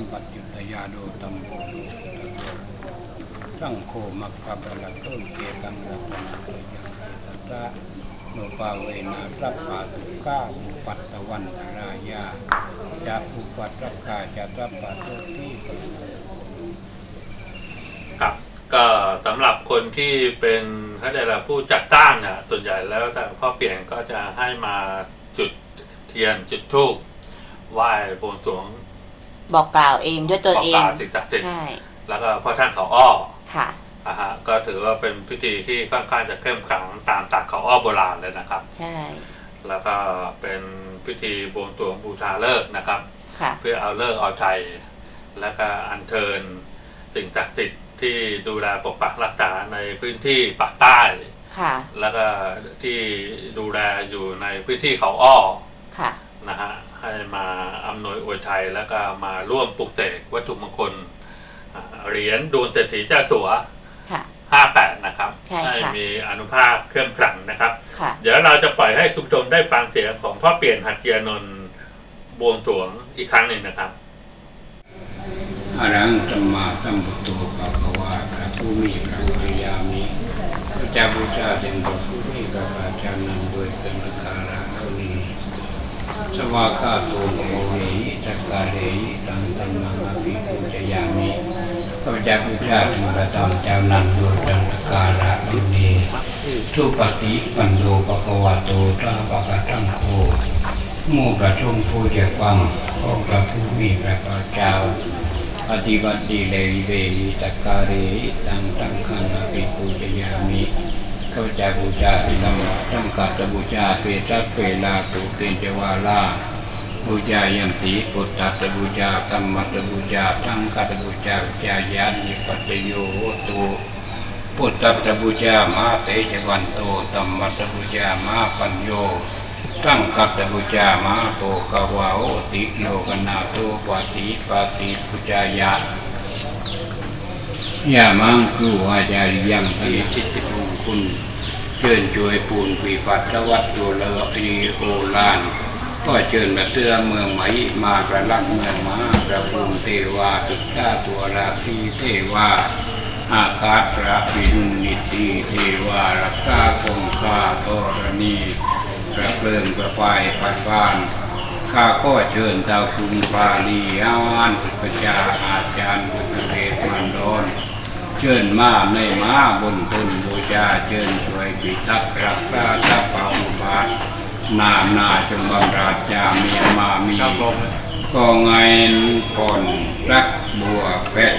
มปัจจุตยาโดตัมโพโดสังโฆมัคคปะละต้นเกตังรัตนังเลยยังเกตัสสะโนปาเวนะสัพพะทุกขาอุปัตตวันตรายาจะอุปัตตกาจะสัพพะทุที่ครับก็สำหรับคนที่เป็นเขาเรียกอะไรผู้จัดตั้งเนี่ยส่วนใหญ่แล้วแต่พ่อเปลี่ยนก็จะให้มาจุดเทียนจุดธูปไหว้บวงสรวง บอกกล่าวเองด้วยตัวบอกเอกกล่างวสิ่งศักดิ์สิทธิ์ใช่แล้วก็พ่อท่านเขาอ้อค่ะอะฮะก็ถือว่าเป็นพิธีที่ค่อนข้างจะเข้มขลังตามตักเขาอ้อโบราณเลยนะครับ ใช่ แล้วก็เป็นพิธีบวงสรวงบูชาเลิกษ์นะครับค่ะเพื่อเอาเลิกษ์เอาชัยแล้วก็อัญเชิญสิ่งศักดิ์สิทธิ์ที่ดูแลปกปักรักษาในพื้นที่ปากใต้ค่ะแล้วก็ที่ดูแลอยู่ในพื้นที่เขาอ้อค่ะนะฮะ ให้มาอำนวยอวยชัยแล้วก็มาร่วมปลุกเสกวัตถุมงคลอ่าเหรียญดวงเศรษฐีเจ้าสัวค่ะ58นะครับใช่ค่ะมีอนุภาพเครื่องขลังนะครับค่ะเดี๋ยวเราจะปล่อยให้คุณผู้ชมได้ฟังเสียงของพ่อเปลี่ยนหัตถยานนท์บวงสรวงอีกครั้งหนึ่งนะครับอรังสัมมาสัมพุทโธภะคะวะพระผู้มีพระภยามิพระเจ้าบูชาเป็นพระผู้มีพระภาชานันโดยเป็นประการะเท่านี้ สวากาโตโมเหิจักการเหิตังตัมมังอภิปุจยามิข้าพเจ้าบูชาถึงพระธรรมเจ้านั้นโดยเป็นการะเท่านี้ทุปฏิปันโนภะคะวะโตตระภะคะตังโฆหมู่ประชุมผู้เจ้าฟังของพระผู้มีพระภาคเจ้าปฏิบัติเลวิเวหิตการิตังตังขันอภิปูชยามิ ข้าพเจ้าบูชาอินัมตังกัตบูชาเปตัสเปลาตุเกณจวาลาบูชายันติพุทธัสบูชาธรรมัสบูชาตั้งกัตบูชาจายานิปัจจโยตุพุทธัสบูชามาเตจวันโตธรรมัสบูชามาปัญโยตั้งกัตบุจามาโตกวาโอติโลกนาโตปฏิปฏิปุจายะยามังคือวาจาริยังปีจิตติภูมิคุณ เชิญช่วยปูนปีฟัดตวัดตัวเลอปีโอลานก็เชิญมาเตือเมืองไหมมาประลักเมืองมาประภูมิเทวาสุดาตัวราศีเทวาอาคาตระวินุนิติเทวารักษาคงคาตรณีกระเพลิงกระไฟปัดบ้านข้าก็เชิญเจ้าคุณปาลีอานพุทธเจาอาจารย์พุทธเดชมันโดน เชิญมาในมาบนต้นบูชาเชิญช่วยปิทักษ์รักษาทัพเป่าบาทนามนาจงบำราชาเมียมามีก็ไงก่อนรักบัวเป็ด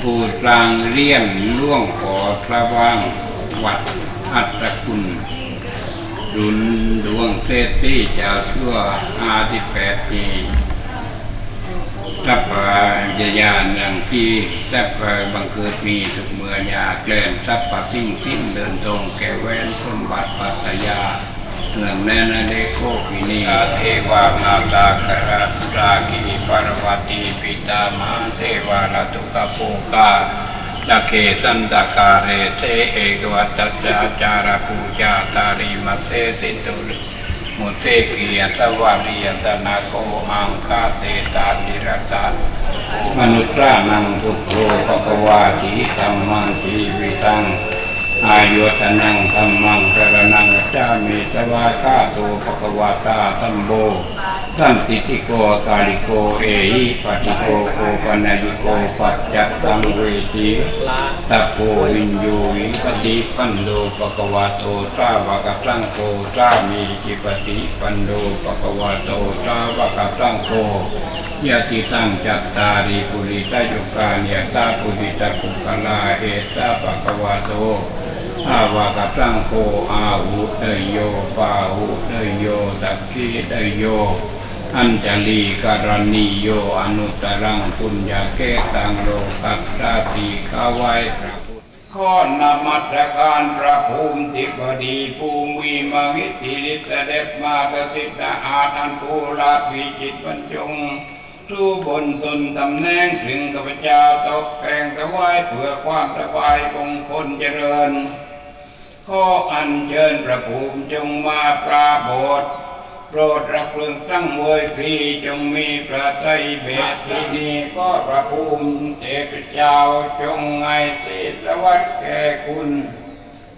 ปูตรางเลี่ยนล่วงขอพระว่างวัดอัตตคุณดุลดวงเทศที่เจ้าชั่วอาทิแปดปี ทัพพยายานอย่างที่ทัพพบังเกิดมีทุกเมื่อยาแกล้นทัพปะทิ้งทิ้งเดินตรงแก่แวนสมบัติปัตยาเนื่องแน่นเดโคปินีเทวามาตากราราคีปารวตีปิตามาเทวาลตุกโปกาตะเคสันตกาเรเทเอกวัตจาจารปูจาตาริมัเสสิตุล มุเตกียตวาริยตนาโกอังคาเตตาติรตามนุตรานังพุทโธภควาติธรรมังทีวิตัง อายุตนังธรรมังสรนังจามิสวาคาโตภควาตาสัมโบสันติติโกกาลิโกเอหิปฏิโกโกปนัยิโกปัจจตังเวทีตัปโพวินโยวิปฏิปันโดภควาโตสาวกสังโฆสามีจิปฏิปันโดภควาโตสาวกสังโฆยะติตังจัตตาริปุริตายุกานิยตาปุริตากุกลาเอตาภควาโต อาวากตังโกอาหุเตโยปาหุเตโยตักขีเตโย อัญจลีการณีโยอนุตรังปุญญาเกตังโลกัตตาติขาวายพระพุทธข้อนมัสการพระภูมิทิบดีภูมิมหิทธิฤทธิ์เด็จมาประสิทธาอาทันภูราวิจิตบรรจง สู้บนตนตำแหน่งถึงข้าพเจ้าตกแต่งถวายเพื่อความสบายมงคลเจริญ ข้ออัญเชิญพระภูมิจงมาปราโบทโปรดรับเรื่องตั้งเวยพรีจงมีพระไตรเบศที่นี้ก็พระภูมิเทพเจ้าจงไงสิสวัสดิ์แก่คุณ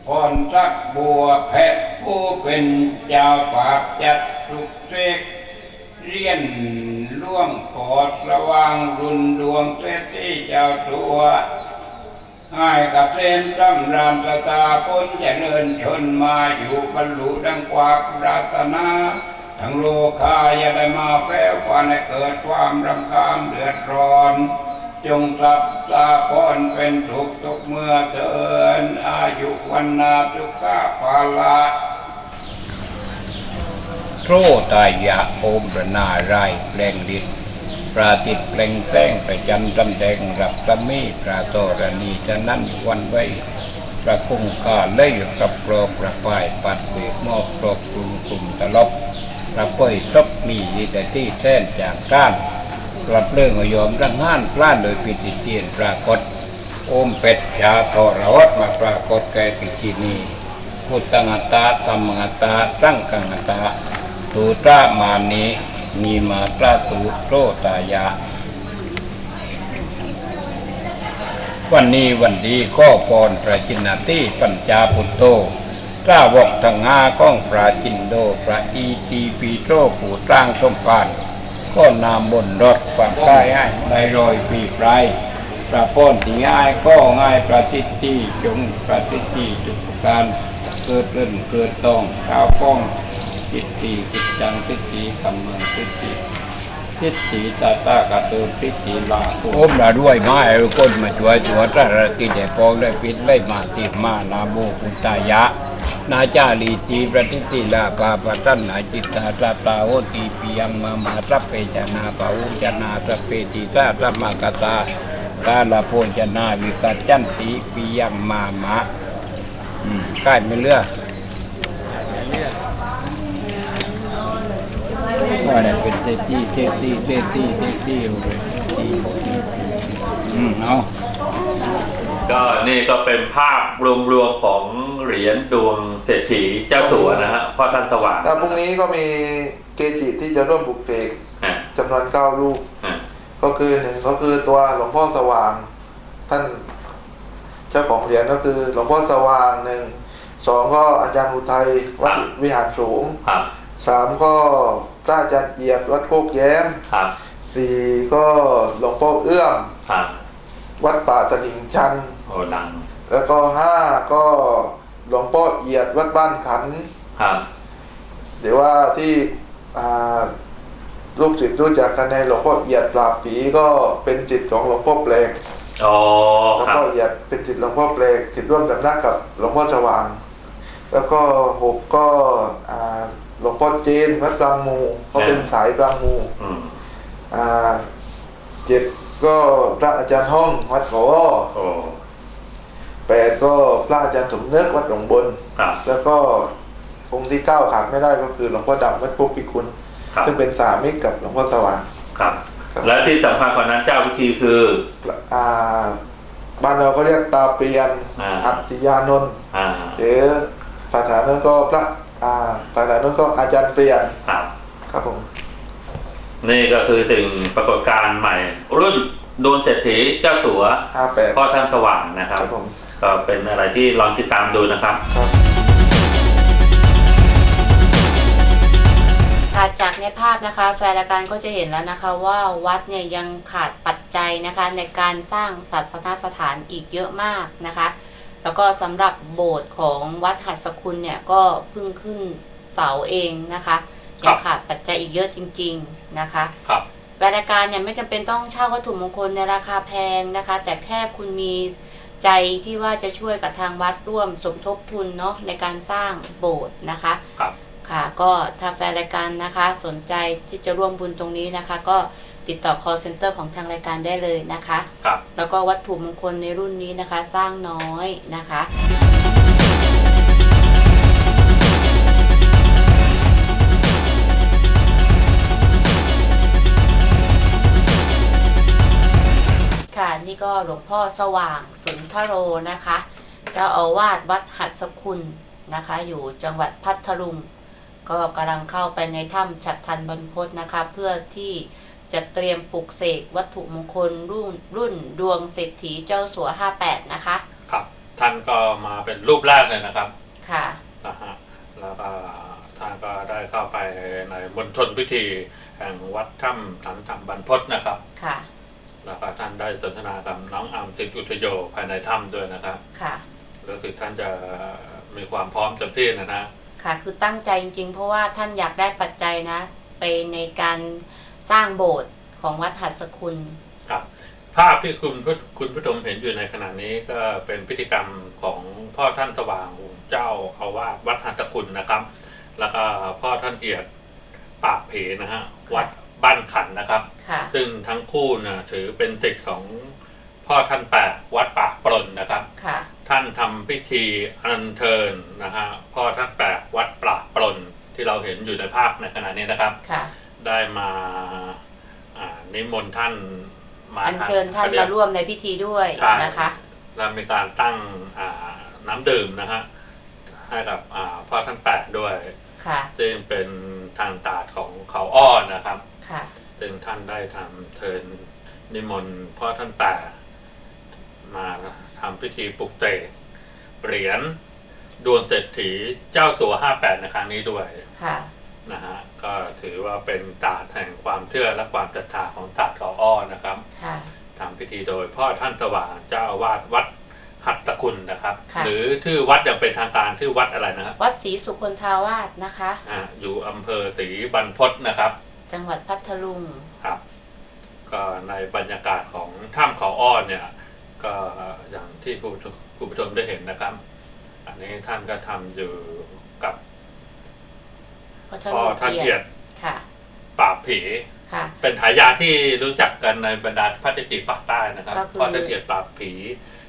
พรสักบัวแพทย์ผู้เป็นเจ้าปากจัดสุกเสกเรียน ล่วงขอดระวางรุนดวงเสที่เจ้าตัวให้กับเส้นร่ำรามตตาพ้นเจริญชนมาอยู่บรรลุดังกวากรารถนาทั้งโลกาอย่าได้มาแปรฝันให้เกิดความรำคาญเดือดร้อน จงสับตาพรเป็นทุกทุกเมื่อเตือนอายุวันนาสุกข้าภาละ โทตายะโอมประนารายแปลงดิษปราติดแปลงแสงประจันตำแดงรับสมีปราโตรณีจะนั่นวันไว้ประคุงกาเล่ยกับโปรประปายปัดเบกมอบโปรกลุ่มกลุ่มตลบประเปยทบมีแต่ที่แท่นจากก้านปรับเรื่องอยอมรังห้านพล้านโดยปิติเตียนปรากฏ โอมเป็ดยาทอรวัตมาปรากฏแก่ปิจินีพุทธังอตาธรรมังอตา สังฆังอตา ตูตรามานีมีมาตราตูโตตายะวันนี้วันดีข้อพรพระจินนาตีปัญจาพุทโตกล้าวกทางงาข้องพระจินโดพระอีตีปีโตผู้ตั้งสมพานก็นามบนรถความใกล้ให้ในรอยปีปลายพระพ้นที่ง่ายก็ง่ายประสิทธิจงประสิทธิจุกการเกิดเรื่นเกิดต้องข้าวป้อง จิตติจิตจังจิตติกำเมืองจิตติทิฏฐิตาตากระตูทิฏฐิลาโอมละด้วยไม้เอาก้นมาช่วยตัวตระกิจปองได้ปิดไล่มาติมานาโมกุตายะ นาจาลีตีประทิติลาปาปตันนาจิตตาตาตาโอตีปิยังมามาทัพเปจนาปาวุจนาสพเปติตาตัมมากตากาลาโพจนาวิกัจจันติปิยังมามะอืมใกล้ไม่เลือก ว่าเนี่ยเป็นเซตี้เซตี้เซตี้เซตี้โอ้ยตีอืมเอาก็นี่ก็เป็นภาพรวมๆของเหรียญดวงเศรษฐีเจ้าตัวนะฮะพ่อท่านสว่างแล้วพรุ่งนี้ก็มีเกจิที่จะร่วมปลุกเสกจำนวนเก้ารูปก็คือหนึ่งก็คือตัวหลวงพ่อสว่าง ท่านเจ้าของเหรียญก็คือหลวงพ่อสว่างหนึ่งสองก็อาจารย์อุทัยวัดวิหารสูงสามก็ พระอาจารย์เอียดวัดโคกแย้มครับสี่ก็หลวงพ่อเอื้อมครับวัดป่าตลิ่งชันโอ้ดัง แล้วก็ห้าก็หลวงพ่อเอียดวัดบ้านขันครับหรือว่าที่อ่าลูกศิษย์รู้จักกันในหลวงพ่อเอียดปราบผีก็เป็นจิตของหลวงพ่อแปลกอ๋อหลวงครับพ่อเอียดเป็นจิตหลวงพ่อแปลกจิตร่วมสำนักกับหลวงพ่อสว่าง แล้วก็หกก็อ่า หลวงพ่อเจนวัดปรางมูเขาเป็นสายปรางมูอืมอ่าเจ็ดก็พระอาจารย์ห้องวัดเขาอ้อโอ้แปดก็พระอาจารย์สมนึกวัดหลวงบนครับแล้วก็องค์ที่เก้าขาดไม่ได้ก็คือหลวงพ่อดำวัดพวกพิคุณครับซึ่งเป็นสามิกกับหลวงพ่อสว่างครับครับ และที่สำคัญกว่านั้นเจ้าพิธีคืออ่าบ้านเราก็เรียกตาเปลียนอ่าอัตติยานนท์อ่าหรือภาษานั้นก็พระ อ่าภาษานั้นก็อาจารย์เปลียนครับ ครับผม นี่ก็คือถึงปรากฏการณ์ใหม่ รุ่นดวงเศรษฐีเจ้าตั๋วห้าแปดพ่อท่านสว่างนะครับ ครับผม ก็เป็นอะไรที่ลองติดตามดูนะครับ ครับ ค่ะจากในภาพนะคะ แฟนรายการก็จะเห็นแล้วนะคะ ว่าวัดเนี่ยยังขาดปัจจัยนะคะ ในการสร้างศาสนสถานอีกเยอะมากนะคะ แล้วก็สำหรับโบสถ์ของวัดหัสคุณเนี่ยก็เพิ่งขึ้นเสาเองนะคะครัยับงขาดปัจจัยอีกเยอะจริง ๆนะคะครับรายการเนี่ยไม่จำเป็นต้องเช่าวัตถุมงคลในราคาแพงนะคะ แต่แค่คุณมีใจที่ว่าจะช่วยกับทางวัดร่วมสมทบทุนเนาะในการสร้างโบสถ์นะคะ ครับค่ะก็ถ้าแฟนรายการนะคะสนใจที่จะร่วมบุญตรงนี้นะคะ ก็ ติดต่อ call center ของทางรายการได้เลยนะคะ ครับ แล้วก็วัตถุมงคลในรุ่นนี้นะคะ สร้างน้อยนะคะ ค่ะนี่ก็หลวงพ่อสว่างสุนทโรนะคะ เจ้าอาวาสวัดหัดสคุณนะคะ อยู่จังหวัดพัทลุงก็กำลังเข้าไปในถ้ำฉัดทันบรรพตนะคะ เพื่อที่ จะเตรียมปลุกเสกวัตถุมงคลรุ่นรุ่นดวงเศรษฐีเจ้าสัว58นะคะ ครับ ท่านก็มาเป็นรูปแรกเลยนะครับ ค่ะนะฮะแล้วก็ท่านก็ได้เข้าไปในมณฑลพิธีแห่งวัดถ้ำถันธรรมบรรพตนะครับ ค่ะแล้วก็ท่านได้สนทนากับน้องอามติดอุทโยภายในถ้ำด้วยนะครับ ค่ะรู้สึกท่านจะมีความพร้อมเต็มที่นะนะ ค่ะ คือตั้งใจจริงๆ เพราะว่าท่านอยากได้ปัจจัยนะ ไปในการ สร้างโบสถ์ของวัดหัสคุณครับ ภาพที่คุณผู้คุณผู้ชมเห็นอยู่ในขณะนี้ก็เป็นพิธีกรรมของพ่อท่านสว่างเจ้าอาวาสวัดหัตถคุณนะครับ แล้วก็พ่อท่านเอียดปากเพนะฮะวัดบ้านขันนะครับค่ะซึ่งทั้งคู่นะถือเป็นติดของพ่อท่านแปะวัดปากปรนนะครับค่ะท่านทำพิธีอัญเชิญนะฮะพ่อท่านแปะวัดปากปรนที่เราเห็นอยู่ในภาพในขณะนี้นะครับค่ะ ได้มาอ่านิมนต์ท่านมาอัญเชิญท่านมาร่วมในพิธีด้วยใช่นะคะแล้วมีการตั้งอ่าน้ำดื่มนะฮะให้กับอ่าพ่อท่านแปะด้วยค่ะซึ่งเป็นทางตาดของเขาอ้อนนะครับค่ะซึ่งท่านได้ทำเทินนิมนต์พ่อท่านแปะมาทำพิธีปลุกเสกเหรียญดวงเศรษฐีเจ้าตัว58ในครั้งนี้ด้วย ค่ะ นะฮะก็ถือว่าเป็นตาดแห่งความเชื่อและความศรัทธาของตาดเขาอ้อนะครับค่ะทำพิธีโดยพ่อท่านสว่างเจ้าอาวาสวัดหัตถคุณนะครับค่ะหรือชื่อวัดอย่างเป็นทางการชื่อวัดอะไรนะครับ วัดศรีสุคนทาวาสนะคะอ่าอยู่อำเภอศรีบรรพตนะครับ จังหวัดพัทลุงครับ ก็ในบรรยากาศของถ้ำเขาอ้อนเนี่ย ก็อย่างที่คุณคุณผู้ชมได้เห็นนะครับ อันนี้ท่านก็ทำอยู่ กับพัทพ่อลุงท่านเอีเอียยดดค่ะปราบผีค่ะเป็นฉายาที่รู้จักกันในบรรดาพระเจจิปากใต้นะครับก็คือพ่อท่านเอียดปราบผี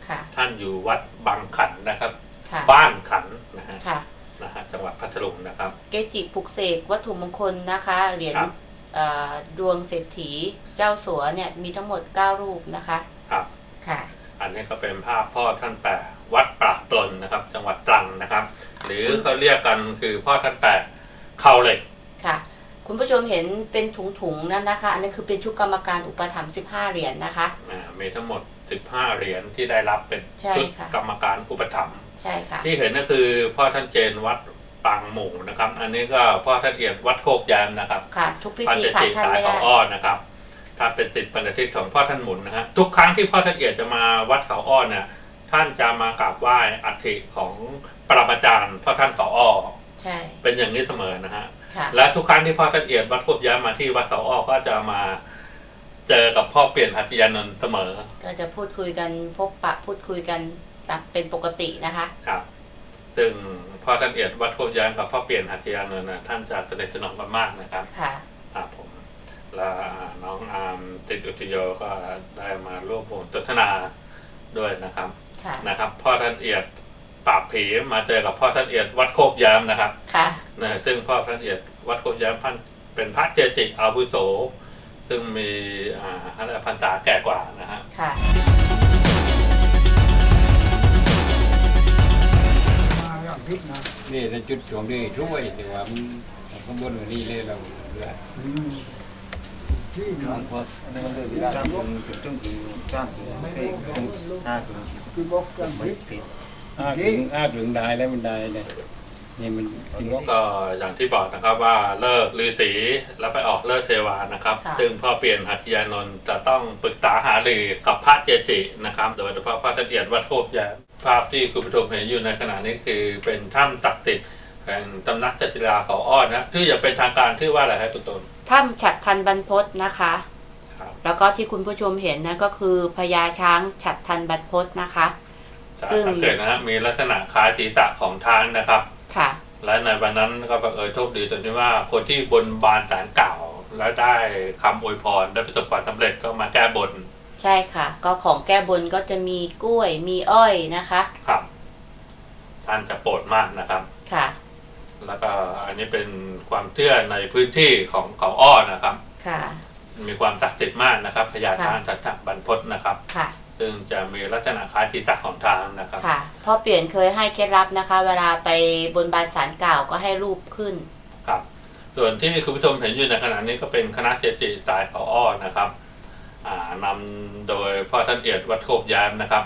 ค่ะ ท่านอยู่วัดบางขันนะครับค่ะบ้านขันนะฮะค่ะนะฮะจังหวัดพัทลุงนะครับ เกจิปลุกเสกวัตถุมงคลนะคะเหรียญครับเอ่อดวงเศรษฐีเจ้าสัวเนี่ยมีทั้งหมด 9 รูปนะคะ ครับค่ะ อันนี้ก็เป็นภาพพ่อท่านแปะวัดปรากปลนนะครับ จังหวัดตรังนะครับ หรือเขาเรียกกันคือพ่อท่านแปะ เขาเหล็กค่ะ คุณผู้ชมเห็นเป็นถุงๆนั่นนะคะ อันนั้นคือเป็นชุดกรรมการอุปถัมภ์15 เหรียญนะคะ อ่ามีทั้งหมด 15 เหรียญที่ได้รับเป็นใช่ชุดค่ะ กรรมการอุปถัมภ์ใช่ค่ะ ที่เห็นก็คือพ่อท่านเจนวัดปางหมู่นะครับ อันนี้ก็พ่อท่านเอียดวัดโคกยามนะครับค่ะ ทุกพิพระธีเจขาดจิท่านสายไม่เขาได้ อ้อนนะครับถ้าเป็นติดปฏิทินของพ่อท่านหมุนนะฮะทุกครั้งที่พ่อท่านเอียดจะมาวัดเขาอ้อนเนี่ยท่านจะมากราบไหว้อัฐิของปรมาจารย์พ่อท่านเขาอ้อ ใช่ เป็นอย่างนี้เสมอนะฮะ ค่ะและทุกครั้งที่พ่อท่านเอียดวัดควบย้ายมาที่วัดเขาอ้อก็จะมาเจอกับพ่อเปลี่ยนหัตถยานนท์เสมอก็จะพูดคุยกันพบปะพูดคุยกันตามเป็นปกตินะคะ ครับ ซึ่งพ่อท่านเอียดวัดควบย้ายกับพ่อเปลี่ยนหัตถยานนท์นะท่านจะสนิทสนมกันมากนะครับ ค่ะ ครับผมและน้องอาร์มติดอุทโยก็ได้มาร่วมวงสนทนาด้วยนะครับ ค่ะ นะครับพ่อท่านเอียด ปราบผีมาเจอกับพ่อท่านเอียดวัดโคกยามนะครับค่ะนะซึ่งพ่อพระเอียดวัดโคกยามพันเป็นพระเจจิอาวุโส ซึ่งมีอ่าพระพรรษาแก่กว่านะฮะค่ะมาอย่างพิษนะนี่ถ้าจุดตรงนี้ช่วยแต่ว่ามันข้างบนวันนี้เลยเราเหลืออืมที่น้อนะงพอไม่ได้เวลาลงคือบอกกันพิษ อ้าถึงอ้าถึงได้แล้วมันได้เลยนี่มันจริงก็อย่างที่บอกนะครับว่าเลิกฤาษีแล้วไปออกเลิกเทวานะครับค่ะซึ่งพ่อเปลี่ยนหัตถยานนท์จะต้องปรึกษาหารือกับพระเจจินะครับโดยเฉพาะพระท่านเอียดวัดโคกยามภาพที่คุณผู้ชมเห็นอยู่ในขณะนี้คือเป็นถ้ำตักติดแห่งตำนักจัติราเขาอ้อนนะชื่ออย่างเป็นทางการชื่อว่าอะไรครับตุนตุนถ้ำฉัดทันบรรพตนะคะครับแล้วก็ที่คุณผู้ชมเห็นนั่นก็คือพญาช้างฉัดทันบรรพตนะคะ ซึ่งสังเกตนะฮะมีลักษณะคล้ายศีรษะของช้างนะครับ ค่ะ และในวันนั้นก็บังเอิญโชคดีตรงที่ว่าคนที่บนบานสารกล่าว และได้คำอวยพรได้ประสบความสำเร็จก็มาแก้บน ใช่ค่ะ ก็ของแก้บนก็จะมีกล้วยมีอ้อยนะคะ ครับ ท่านจะโปรดมากนะครับ ค่ะ แล้วก็อันนี้เป็นความเชื่อในพื้นที่ของเขาอ้อนะครับ ค่ะ มีความศักดิ์สิทธิ์มากนะครับพญาค่ะช้างทัตตบรรพตนะครับ ค่ะ ซึ่งจะมีลักษณะคล้ายศีรษะของช้างนะครับ ค่ะพ่อเปลี่ยนเคยให้เคล็ดลับนะคะ เวลาไปบนบานสารกล่าวก็ให้รูปขึ้น ครับ ส่วนที่คุณผู้ชมเห็นอยู่ในขณะนี้ก็เป็นคณะเจจิตายเขาอ้อนะครับอ่านำโดยพ่อท่านเอียดวัดโคกยามนะครับ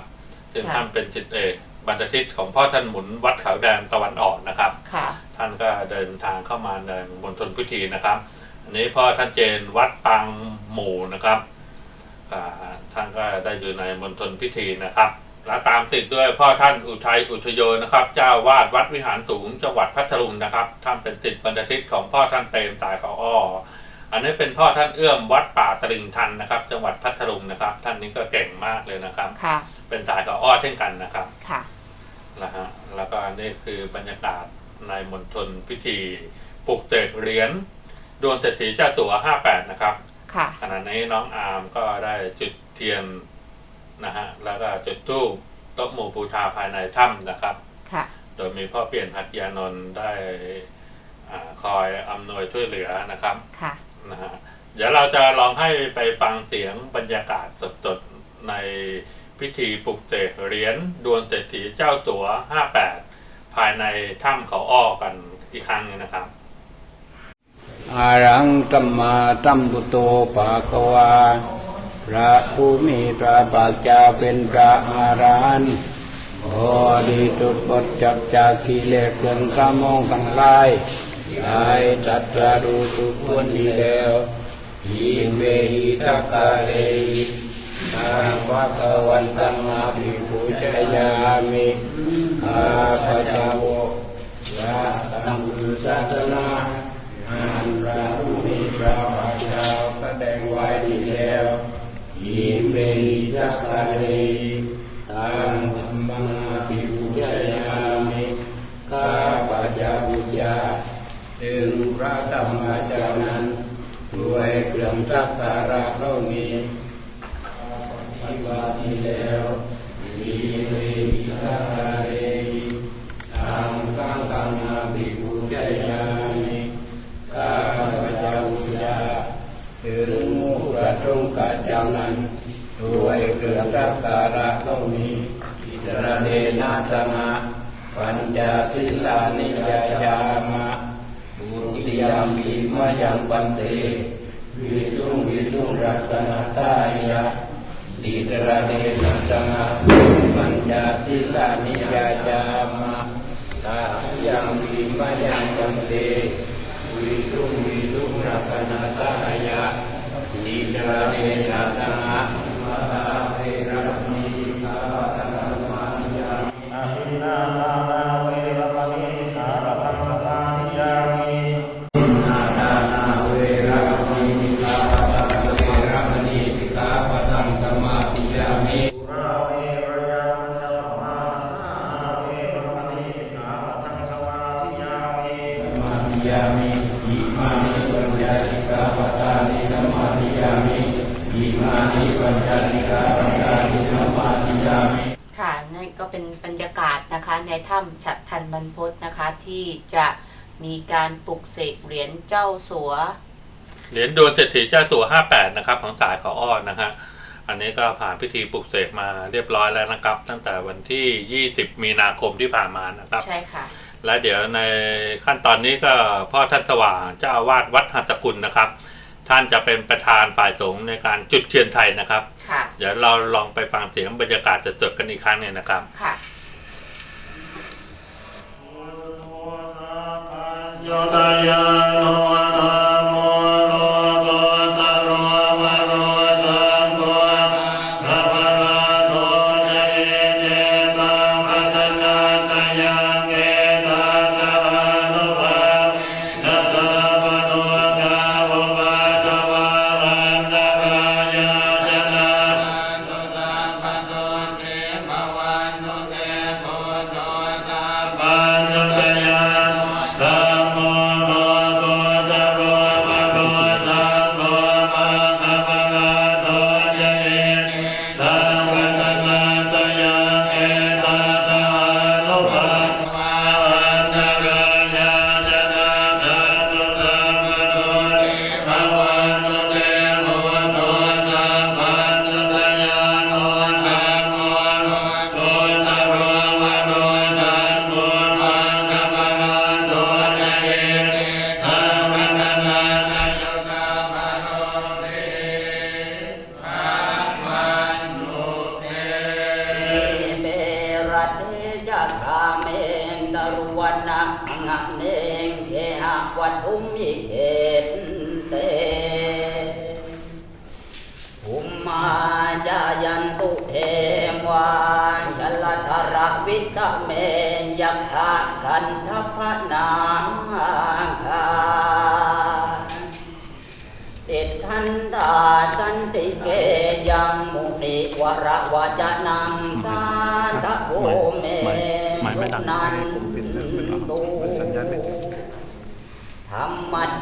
ซึ่งค่ะท่านเป็นจิตเอกบรรพชิตของพ่อท่านหมุนวัดเขาแดงตะวันออกนะครับค่ะท่านก็เดินทางเข้ามาในมณฑลพิธีนะครับ อันนี้พ่อท่านเจนวัดปังหมู่นะครับอ่า ท่านก็ได้อยู่ในมณฑลพิธีนะครับ และตามติดด้วยพ่อท่านอุทัยอุทโยนะครับ เจ้าวาดวัดวิหารสูงจังหวัดพัทลุงนะครับ ท่านเป็นติดบรรพชิตของพ่อท่านเปรมตายเขาอ้ออันนี้เป็นพ่อท่านเอื้อมวัดป่าตริงทันนะครับ จังหวัดพัทลุงนะครับ ท่านนี้ก็เก่งมากเลยนะครับ ค่ะ เป็นสายเขาอ้อเช่นกันนะครับค่ะ นะฮะแล้วก็นี่คือบรรยากาศในมณฑลพิธีปลุกเตกเหรียญดวงเศรษฐีเจ้าตัว 58 นะครับ ค่ะ ขณะนี้น้องอาร์มก็ได้จุด เทียนนะฮะแล้วก็จุดธูปโต๊ะหมู่บูชาภายในถ้ำนะครับ ค่ะ โดยมีพ่อเปลี่ยนหัตถยานนท์ได้อาคอยอำนวยช่วยเหลือนะครับค่ะ นะฮะเดี๋ยวเราจะลองให้ไปฟังเสียงบรรยากาศสดๆในพิธีปลุกเสกเหรียญดวงเศรษฐีเจ้าตัว 58 ภายในถ้ำเขาอ้อกันอีกครั้งหนึงนะครับ อารังตัมมาตัมปุโตภาควา พระผู้มีพระภาคเจ้าเป็นพระอารันต์บริสุทธิ์หมดจากจากกิเลสเครื่องขโมองทั้งหลายได้ตรัสรู้ทุกคนดีแล้วยิเมหิทักกะเลหิอาภะคะวันตังอาภิปุจยามิอาภะเจ้าพระตังคุศาสนาอันพระผู้มีพระภาคเจ้าแสดงไว้ดีแล้ว ยิมเรจักเลตามธรรมังอภิปุจยามิข้าพระเจ้าบูชาถึงพระธรรมเจ้านั้นด้วยเครื่องสักการะเหล่านี้ที่ว่าดีแล้วยิมเรจักเลตามกังกังอภิปุจยามิข้าพระเจ้าบูชาถึงพระทรงกัดเจ้านั้น รือรักการะเหล่านี้อิสระเดนาสมาปัญจศิลานิยจามะบุติยามีมายังปันเตวิสุงวิสุงรัตนาตายะอิสระเดนาสมาปัญจศิลานิยจามะตายังปีมายังปันเตวิสุงวิสุงรัตนาตายะอิจาเนนะตัง ในถ้ำฉัตรทันบรรพตนะคะ ที่จะมีการปลุกเสกเหรียญเจ้าสัว เหรียญดวงเศรษฐีเจ้าตัว 58 นะครับ ของสายเขาอ้อนะฮะอันนี้ก็ผ่านพิธีปลุกเสกมาเรียบร้อยแล้วนะครับ ตั้งแต่วันที่ 20 มีนาคมที่ผ่านมานะครับ ใช่ค่ะ และเดี๋ยวในขั้นตอนนี้ก็พ่อท่านสว่างเจ้าอาวาสวัดหัตถกุลนะครับ ท่านจะเป็นประธานฝ่ายสงฆ์ในการจุดเทียนไทยนะครับค่ะเดี๋ยวเราลองไปฟังเสียงบรรยากาศสดๆกันอีกครั้งหนึงนะครับ ค่ะ โย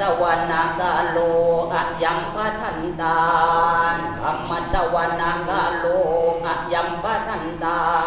จวนากาโลอะยังปะทันตานธรรมจวนากาโลอะยังปะทันตาน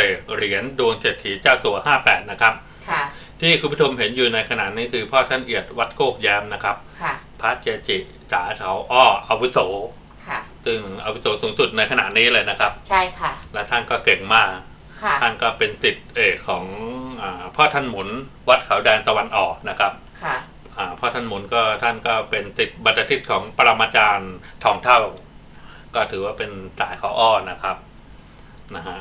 ปลุกเสกเหรียญดวงเศรษฐีเจ้าตัว 58 นะครับ ค่ะ ที่คุณผู้ชมเห็นอยู่ในขณะนี้คือพ่อท่านเอียดวัดโคกแยมนะครับ ค่ะ พระเจจิจ๋าเฉาอ้ออาวุโส ค่ะ ซึ่งอาวุโสสูงสุดในขณะนี้เลยนะครับ ใช่ค่ะ และท่านก็เก่งมาก ค่ะ ท่านก็เป็นติดเอกของอาพ่อท่านหมุนวัดเขาแดนตะวันออกนะครับค่ะ อ่าพ่อท่านหมุนก็ท่านก็เป็นติดบัตรทิศของปรมาจารย์ทองเท่า ก็ถือว่าเป็นสายเขาอ้อนะครับนะฮะ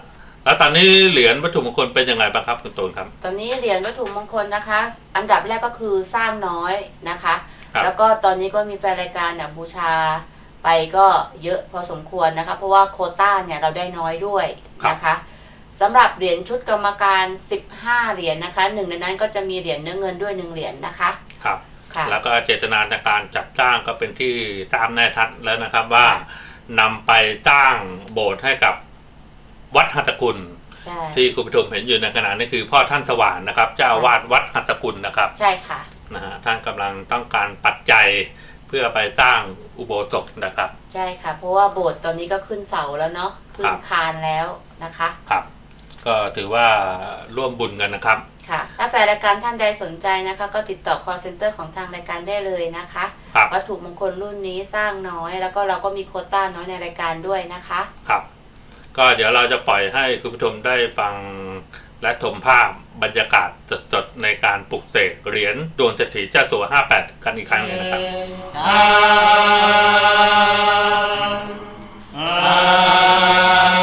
แล้วตอนนี้เหรียญวัตถุมงคลเป็นยังไงบ้างครับคุณตูนครับ ตอนนี้เหรียญวัตถุมงคลนะคะ อันดับแรกก็คือสร้างน้อยนะคะ ครับ แล้วก็ตอนนี้ก็มีแฟนรายการเนี่ยบูชาไปก็เยอะพอสมควรนะคะ เพราะว่าโควต้าเนี่ยเราได้น้อยด้วยนะคะสำหรับเหรียญชุดกรรมการ 15 เหรียญนะคะหนึ่งในนั้นก็จะมีเหรียญเนื้อเงินด้วยหนึ่งเหรียญนะคะครับ ค่ะ แล้วก็เจตนาในการจัดสร้างก็เป็นที่ทราบแน่ชัดแล้วนะครับว่าค่ะนำไปสร้างโบสถ์ให้กับ วัดหัตถกุล ใช่ที่คุณผู้ชมเห็นอยู่ในขณะนี้คือพ่อท่านสว่างนะครับ เจ้าอาวาดวัดหัตถกุลนะครับใช่ค่ะ นะฮะท่านกำลังต้องการปัจจัยเพื่อไปสร้างอุโบสถนะครับ ใช่ค่ะ เพราะว่าโบสถ์ตอนนี้ก็ขึ้นเสาแล้วเนาะขึ้ครันบคานแล้วนะคะ ครับ ก็ถือว่าร่วมบุญกันนะครับ ค่ะถ้าแฟนรายการท่านใดสนใจนะคะ ก็ติดต่อ call center ของทางรายการได้เลยนะคะ ครับ วัตถุมงคลรุ่นนี้สร้างน้อย แล้วก็เราก็มีโควต้าน้อยในรายการด้วยนะคะ ครับ ก็เดี๋ยวเราจะปล่อยให้คุณผู้ชมได้ฟังและชมภาพบรรยากาศสดๆในการปลุกเสกเหรียญดวงเศรษฐีเจ้าตัว 58 กันอีกครั้งนึงนะครับส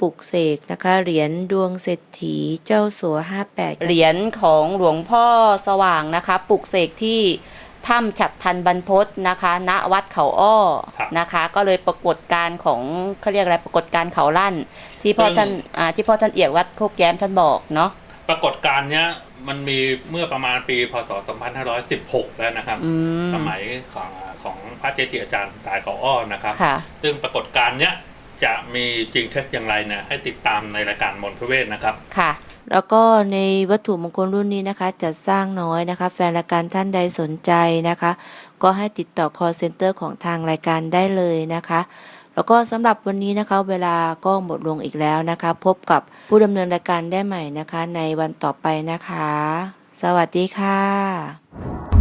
ปลุกเสกนะคะ เหรียญดวงเศรษฐีเจ้าสัว58 เหรียญของหลวงพ่อสว่างนะคะ ปลุกเสกที่ถ้ำฉัดทันบรรพตนะคะ ณวัดเขาอ้อครับนะคะ ก็เลยปรากฏการณ์ของเขาเรียกอะไรปรากฏการณ์เขาลั่น ที่พ่อซึ่งท่านอ่าที่พ่อท่านเอียกวัดโคกแย้มท่านบอกเนาะปรากฏการณ์เนี้ยมันมีเมื่อประมาณปีพศ 2516 แล้วนะครับอืมสมัยของของพระเจจิอาจารย์ตายเขาอ้อนะครับค่ะซึ่งปรากฏการณ์เนี้ย จะมีจริงเท็จอย่างไรเนี่ยให้ติดตามในรายการมนต์พระเวทนะครับ ค่ะ แล้วก็ในวัตถุมงคลรุ่นนี้นะคะจัดสร้างน้อยนะคะ แฟนรายการท่านใดสนใจนะคะ ก็ให้ติดต่อ call center ของทางรายการได้เลยนะคะ แล้วก็สำหรับวันนี้นะคะ เวลาก็หมดลงอีกแล้วนะคะ พบกับผู้ดำเนินรายการได้ใหม่นะคะ ในวันต่อไปนะคะ สวัสดีค่ะ